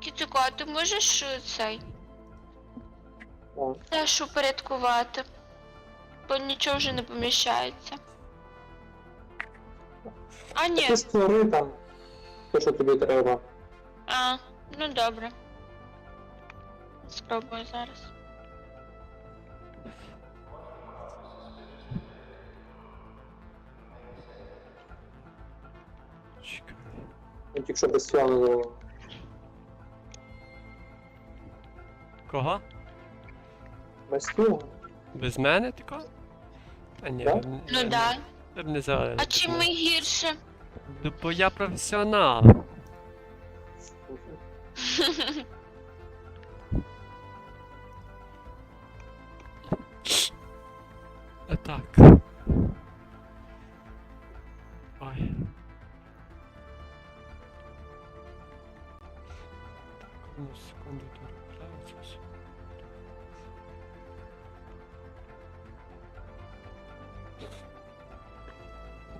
Кітико, а ти можеш е, цей теж упорядкувати? Бо нічого вже не поміщається. А ні, Ти створи там, те, що тобі треба. а, ну добре. Спробую зараз. Чекай. Ну, Якщо без цього Кого? без цього. Без мене тако? Та ні, Да? ви б не- Ну да. ви б не завалили. А чим ми гірше? Ну, бо я професіонал. А так. Ой. Так, одну секунду тут нравится все.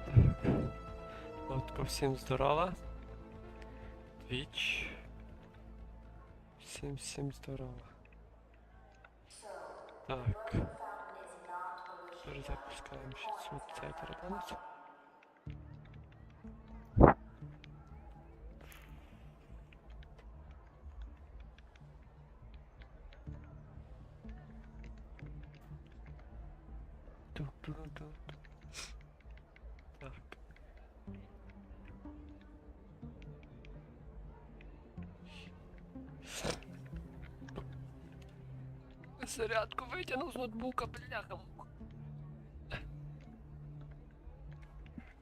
Так. От всім здорова. Твіч. Всім всім здорова. Так. Перезапускаємо ще цю цей переданець. Так. Зарядку витягнув з ноутбука, бляха.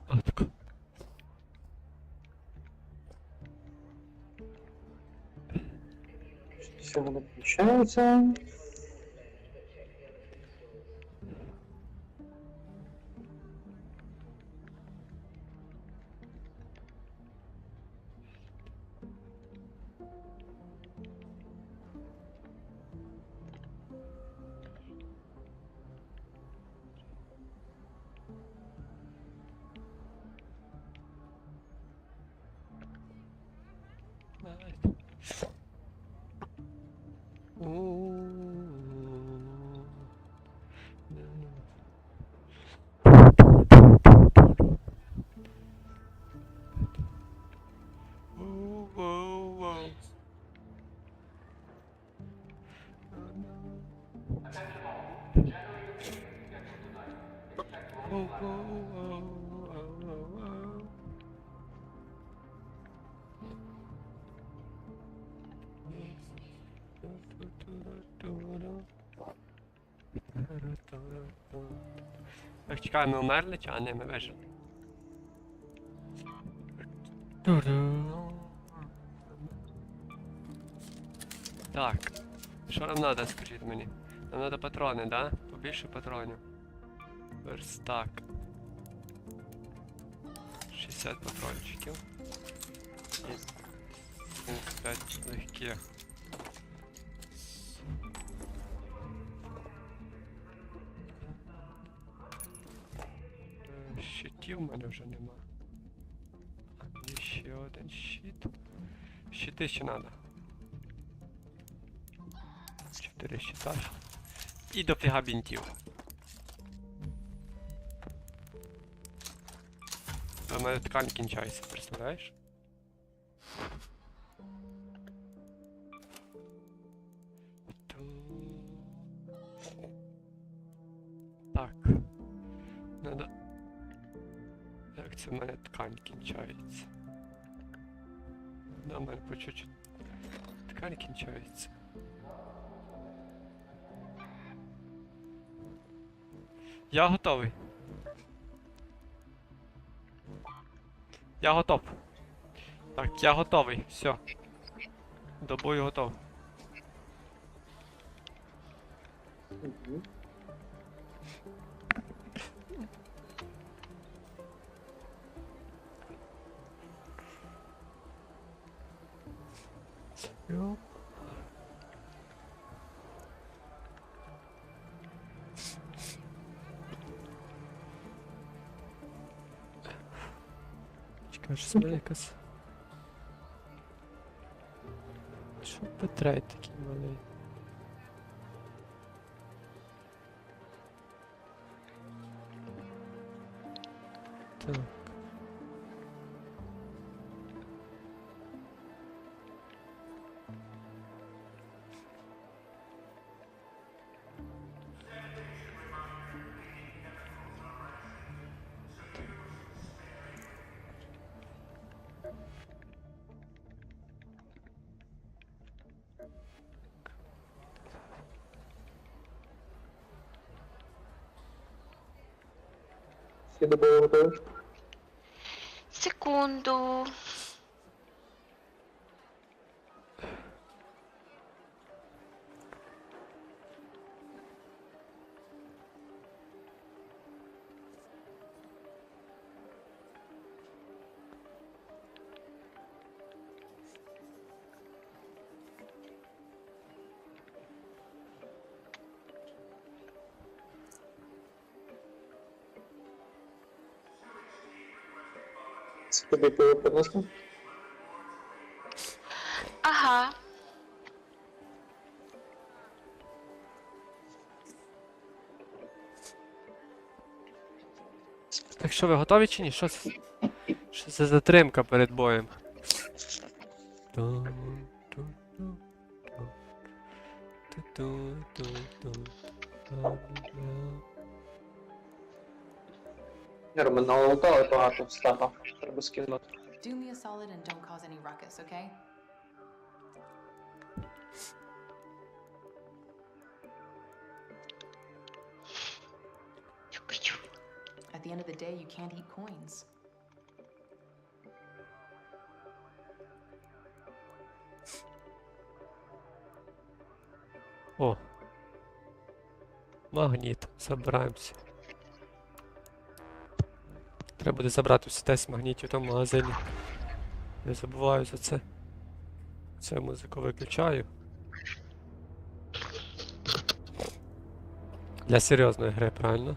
Отко. Всього не Так, чекай, ми умерли чи а не, ми вижили. Так. Що нам треба, скажіть мені? Нам треба патрони, да? Побільше патронів. Верстак. 60 патрончиків. І 75 легких. Щитів в мене вже нема. Мені ще один щит. Щити ще надо. Чотири щита. І дофіга бінтів. У мене ткань кінчається, представляєш? Ту- Так. Надо. Як це в мене ткань кінчається? Да, в мене по чуть-чуть ткань кінчається. Я готовий. Я готов. Так, я готовий. Все. До бою готов. Мгм. Йо. Що це якась. Що бетрейт такий малий? Так. Всі тобі пиво принесли? Ага. Так що ви готові чи ні? Що це? Що це затримка перед боєм? Ні, ми налутали багато стаба. Треба скинути. Do me a solid and don't cause any ruckus, okay? At the end of the day, you can't eat coins. О. Магніт. Забираємося. Треба буде забрати всі 10 магнітів в магазині. Не забуваю за це. Це музику виключаю. Для серйозної гри, правильно?